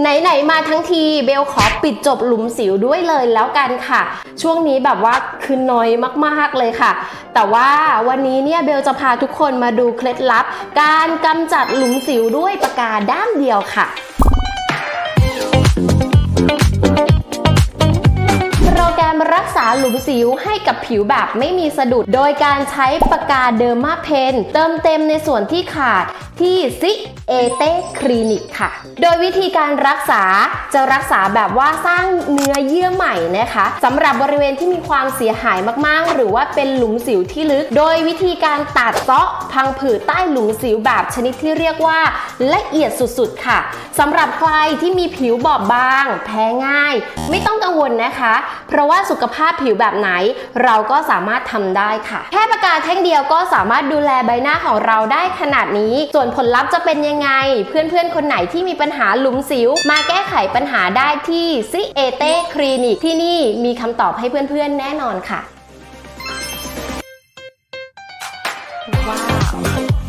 ไหนๆมาทั้งทีเบลขอปิดจบหลุมสิวด้วยเลยแล้วกันค่ะ ช่วงนี้แบบว่าคือน้อยมากๆเลยค่ะ แต่ว่าวันนี้เนี่ยเบลจะพาทุกคนมาดูเคล็ดลับ การกำจัดหลุมสิวด้วยปากกาด้ามเดียวค่ะ รักษาหลุมสิวให้กับผิวแบบไม่มีสะดุด โดยการใช้ปากกาเดอร์มาเพนเติมเต็มในส่วนที่ขาดที่ซิเอเตคลินิกค่ะ โดยวิธีการรักษาจะรักษาแบบว่าสร้างเนื้อเยื่อใหม่นะคะสำหรับบริเวณที่มีความเสียหายมากๆ หรือว่าเป็นหลุมสิวที่ลึก โดยวิธีการตัดเซาะพังผืดใต้หลุมสิวแบบชนิดที่เรียกว่า ละเอียดสุดๆค่ะสำหรับใครที่มีผิวบอบบาง แพ้ง่าย ไม่ต้องกังวลนะคะ เพราะว่าสุขภาพผิวแบบไหน เราก็สามารถทำได้ค่ะ แค่ปากกาแท่งเดียวก็สามารถดูแลใบหน้าของเราได้ขนาดนี้ ส่วนผลลัพธ์จะเป็นยังไง เพื่อนๆ คนไหนที่มีปัญหาหลุมสิว มาแก้ไขปัญหาได้ที่ซิเอเต้คลินิกที่นี่มีคำตอบให้เพื่อนๆ แน่นอนค่ะ ว้าว